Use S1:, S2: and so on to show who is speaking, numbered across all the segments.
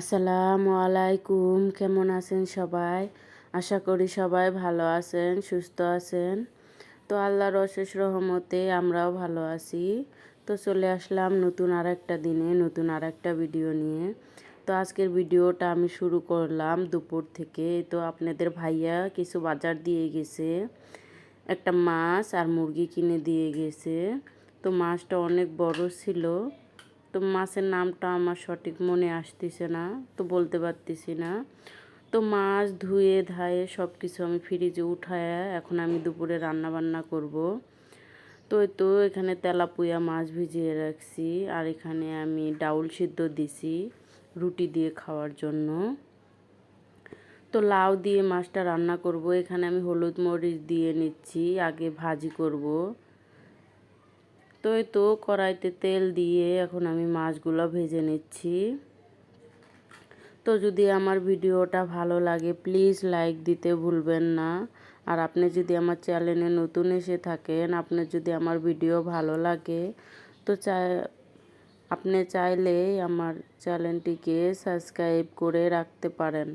S1: আসসালামু আলাইকুম, কেমন আছেন সবাই? আশা করি সবাই ভালো আছেন, সুস্থ আছেন। তো আল্লাহর অশেষ রহমতে আমরাও ভালো আছি। তো চলে আসলাম নতুন আর একটা দিনে, নতুন আর একটা ভিডিও নিয়ে। তো আজকের ভিডিওটা আমি শুরু করলাম দুপুর থেকে। তো আপনাদের ভাইয়া কিছু বাজার দিয়ে গেছে। একটা মাছ আর মুরগি কিনে দিয়ে গেছে। তো মাছটা অনেক বড় ছিল। তো মাছের নামটা আমার সঠিক মনে আসতেছে না, তো বলতে পারতেছি না। তো মাছ ধুয়ে, ধায়ে সব কিছু আমি ফ্রিজে উঠায় এখন আমি দুপুরে রান্না বান্না করব। তো তো এখানে তেলাপুয়া মাছ ভিজিয়ে রাখছি, আর এখানে আমি ডাউল সিদ্ধ দিছি রুটি দিয়ে খাওয়ার জন্য। তো লাউ দিয়ে মাছটা রান্না করব, এখানে আমি হলুদ মরিচ দিয়ে নিচ্ছি, আগে ভাজি করব। তো এই তো কড়াইতে তেল দিয়ে এখন আমি মাছগুলো ভেজে নিচ্ছি। তো যদি আমার ভিডিওটা ভালো লাগে প্লিজ লাইক দিতে ভুলবেন না। আর আপনি যদি আমার চ্যানেলে নতুন এসে থাকেন, আপনার যদি আমার ভিডিও ভালো লাগে, তো চাই, আপনি চাইলে আমার চ্যানেলটিকে সাবস্ক্রাইব করে রাখতে পারেন।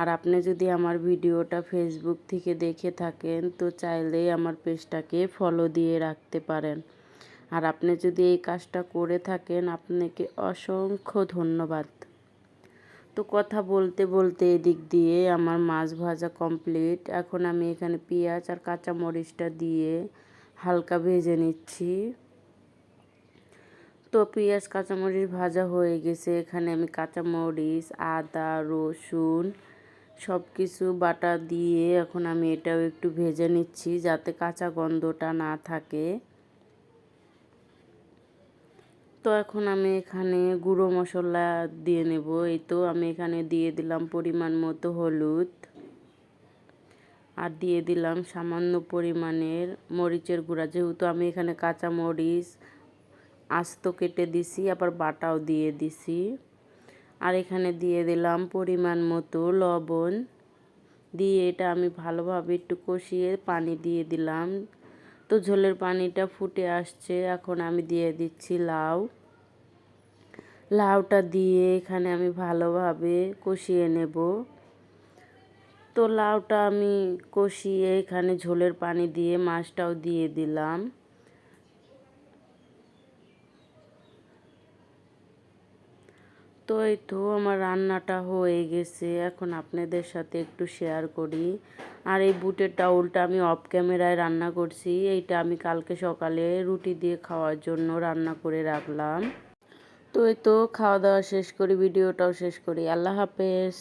S1: আর আপনি যদি আমার ভিডিওটা ফেসবুক থেকে দেখে থাকেন, তো চাইলেই আমার পেজটাকে ফলো দিয়ে রাখতে পারেন। আর আপনি যদি এই কাজটা করে থাকেন, আপনাকে অসংখ্য ধন্যবাদ। তো কথা বলতে বলতে এদিক দিয়ে আমার মাছ ভাজা কমপ্লিট এখন আমি এখানে পেঁয়াজ আর কাঁচা মরিচটা দিয়ে হালকা ভেজে নিচ্ছি। তো পেঁয়াজ, কাঁচামরিচ ভাজা হয়ে গেছে। এখানে আমি কাঁচামরিচ, আদা, রসুন সব কিছু বাটা দিয়ে এখন আমি এটাও একটু ভেজে নিচ্ছি যাতে কাঁচা গন্ধটা না থাকে। তো এখন আমি এখানে গুঁড়ো মশলা দিয়ে নেব। এই তো আমি এখানে দিয়ে দিলাম পরিমাণ মতো হলুদ। আর দিয়ে দিলাম সামান্য পরিমাণের মরিচের গুঁড়া। যেহেতু আমি এখানে কাঁচা মরিচ আস্ত কেটে দিছি, আবার বাটাও দিয়ে দিছি। আর এখানে দিয়ে দিলাম পরিমাণ মতো লবণ। দিয়ে এটা আমি ভালোভাবে একটু কষিয়ে পানি দিয়ে দিলাম। তো ঝোলের পানিটা ফুটে আসছে। এখন আমি দিয়ে দিচ্ছি লাউ। লাউটা দিয়ে এখানে আমি ভালোভাবে কষিয়ে নেব। তো লাউটা আমি কষিয়ে এখানে ঝোলের পানি দিয়ে মাছটাও দিয়ে দিলাম। তো এই তো আমার রান্নাটা হয়ে গেছে। এখন আপনাদের সাথে একটু শেয়ার করি। আর এই বুটের টাউলটা আমি অফ ক্যামেরায় রান্না করছি। এইটা আমি কালকে সকালে রুটি দিয়ে খাওয়ার জন্য রান্না করে রাখলাম। তো এই তো খাওয়া দাওয়া শেষ করি ভিডিওটাও শেষ করি। আল্লাহ হাফেজ।